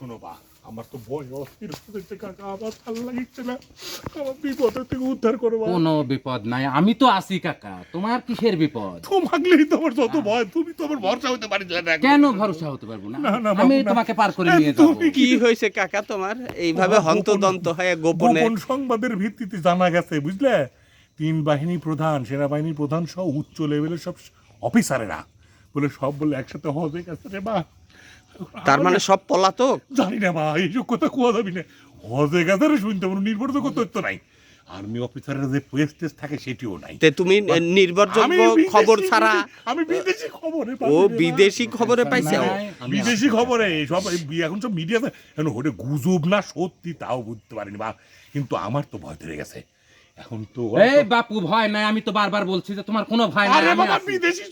শোনো বা আমার তো ভয় অস্থির হচ্ছে কাকা আমার ভালো লাগিচ্ছে না। আমার বিপদের থেকে উদ্ধার করো কোনো বিপদ নাই আমি তো আছি কাকা তোমার কিসের বিপদ? তোমাগলেই তো আমার যত ভয় তুমি তো আমার ভরসা হতে পারি কেন ভরসা হতে পারব না? আমি তোমাকে পার করে নিয়ে যাব। কি হয়েছে কাকা তোমার? এইভাবে হন্তদন্ত হয়ে গোপনে গোপন সংবাদের ভিত্তিতে জানা গেছে বুঝলে? তিন বাহিনী প্রধান সেনাবাহিনী প্রধান সহ উচ্চ লেভেলের সব অফিসারেরা বলে সব বলে একসাথে হবে গেছে রে বা তার মানে সব পলাতক? জানি না বা এইসব কথা কোয়া যাবি না। হজে গেছে শুনতে পারো নির্ভর তো নাই। আর্মি অফিসারের যে প্রেস্টেজ থাকে সেটিও নাই। তে তুমি নির্ভরযোগ্য খবর ছাড়া আমি বিদেশি খবরে ও বিদেশি খবরে পাইছে? ও। বিদেশি খবরে সব বি- এখন সব মিডিয়াতে এখন ওটা গুজব না সত্যি তাও বুঝতে পারিনি বা কিন্তু আমার তো ভয় ধরে গেছে। এখন তো এই বাপু ভয় নাই আমি তো বারবার বলছি যে তোমার কোনো ভয় নাই আরে বাবা আছি। বিদেশি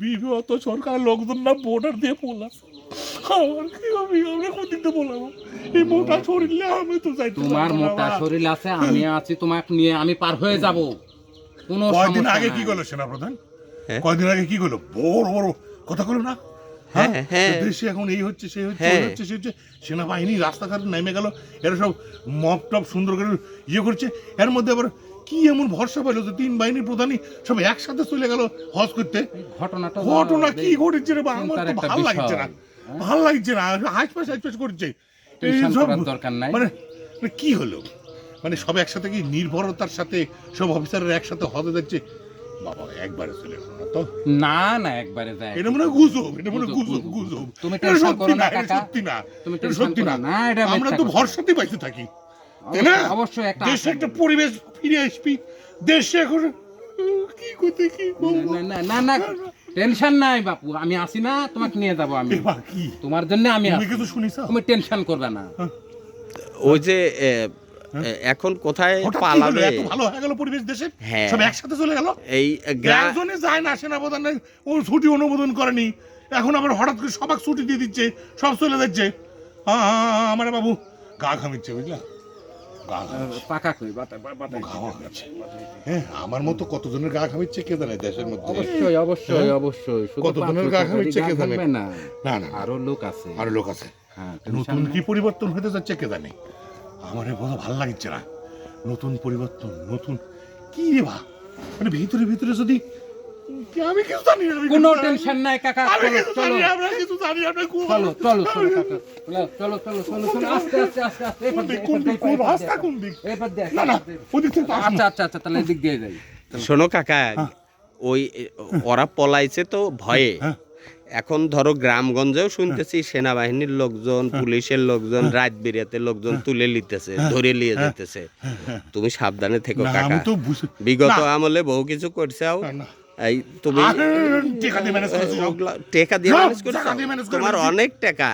বিগত সরকার লোকজন না ভোটার দিয়ে পোলা আমার কি আমরা কোন দিক দিয়ে বলাবো এই মোটা শরীরে আমি তো যাইতে তোমার মোটা শরীর আছে আমি আছি তোমাকে নিয়ে আমি পার হয়ে যাব। কোনো কয়দিন আগে কি করল সেনাপ্রধান? হ্যাঁ? কয়দিন আগে কি করল? বড় বড়। কথা করল না? হ্যাঁ, হ্যাঁ। দেশে এখন এই হচ্ছে সেই হচ্ছে হ্যাঁ। ওই হচ্ছে সে হচ্ছে। সেনাবাহিনী রাস্তাঘাটে নেমে গেল এরা সব মপ টপ সুন্দর করে ইয়ে করছে। এর মধ্যে আবার কি এমন ভরসা পেল যে তিন বাহিনীর প্রধানই সব একসাথে চলে গেল হজ করতে? ঘটনাটা ঘটনা কি ঘটেছে রে বা? আমার তো ভালো লাগছে না। ভালো লাগছে না। হাসপাস হাসপাস করছে। সব দরকার নাই। মানে মানে কি হলো? মানে সব একসাথে কি নির্ভরতার সাথে সব অফিসাররা একসাথে হতে যাচ্ছে বাবা একবারে চলে গেলো না তো। না না একবারে যায়। এটা মনে হয় গুজব এটা মনে গুজব, গুজব গুজব। গুজব। তুমি টেনশন করো না, কাকা। সত্যি না তুমি সত্যি না। না, এটা আমরা তো ভরসাতে থাকি তাই না? অবশ্যই- অবশ্যই একটা দেশে একটা পরিবেশ ফিরে আসবি দেশে এখন কি করতে কি না না টেনশন নাই বাপু আমি আসি না তোমাকে নিয়ে যাব আমি। তোমার জন্য আমি তুমি আছি কিছু শুনিস তুমি টেনশন করবে না। ওই যে এখন কোথায়? পালাবে? এত ভালো হয়ে গেল পরিবেশ দেশে? হ্যাঁ। সব একসাথে চলে গেল? এই গ্রা একজনে যায় না সেনাপ্রধান ও ছুটি অনুমোদন করেনি। এখন আবার হঠাৎ করে সবাক ছুটি দিয়ে দিচ্ছে সব চলে যাচ্ছে। হ্যাঁ হ্যাঁ, আমার বাবু গা ঘামিচ্ছে বুঝলা? গা ঘামিচ্ছে। পাকা কই বাটা বাটা হ্যাঁ আমার মতো কতজনের গা ঘামিচ্ছে কে জানে দেশের মধ্যে? অবশ্যই অবশ্যই অবশ্যই। শুধু কত জনের পাঁচ গা ঘামিচ্ছে কে জানে? না। না না আরও লোক আছে। আরও লোক আছে। হ্যাঁ নতুন কি পরিবর্তন হতে যাচ্ছে কে জানে? আমার বোধ ভালো লাগছে না। নতুন পরিবর্তন নতুন কি রে বা? মানে ভিতরে ভিতরে যদি আমি কিছু জানি না কোনো। টেনশন নাই কাকা চলো চলো। আমরা কিছু জানি আমরা খুব- চলো চলো চলো কাকা। চলো চলো চলো চলো আস্তে আস্তে আস্তে আস্তে এই কোন দিক, কোন দিক, কোন রাস্তা কোন দিক? এই পাশ দিয়ে, না, না, দিয়ে। ওদিক থেকে আচ্ছা আচ্ছা আচ্ছা তাহলে এদিক দিয়ে যাই। শোনো কাকা ওই এ, ওরা পলাইছে তো ভয়ে। হ্যাঁ। এখন ধরো গ্রামগঞ্জেও শুনতেছি সেনাবাহিনীর লোকজন পুলিশের লোকজন রাত বিরাতে লোকজন তুলে নিতেছে ধরে নিয়ে যেতেছে। তুমি সাবধানে থেকো কাকা। বিগত আমলে বহু কিছু করছাও। না। এই তুমি টেকা দিয়ে টেকা ম্যানেজ টাকা করে তোমার অনেক টাকা।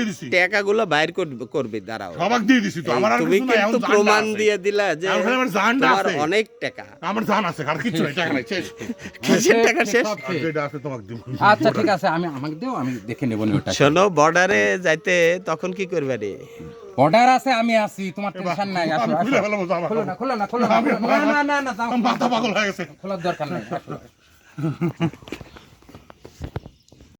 দিছি। টাকাগুলো বাইর করবে দাঁড়াও। সবাক দিয়ে দিছি তো আমার তুমি কিন্তু প্রমাণ দিয়ে দিলা যে তোমার অনেক টাকা। আমার জান আছে আর কিছু নাই টাকা নাই শেষ। কিসের টাকা শেষ? আছে তোমাকে দিব আচ্ছা ঠিক আছে আমি আমাকে দেও আমি দেখে নেব ওটা। শোনো বর্ডারে যাইতে তখন কি করবে রে? অর্ডার আছে আমি আছি তোমার টেনশন নাই আসো খুলে ফেলো খোলো না খোলো না খোলো না না, না না মাথা পাগল হয়ে গেছে। খোলার দরকার নাই।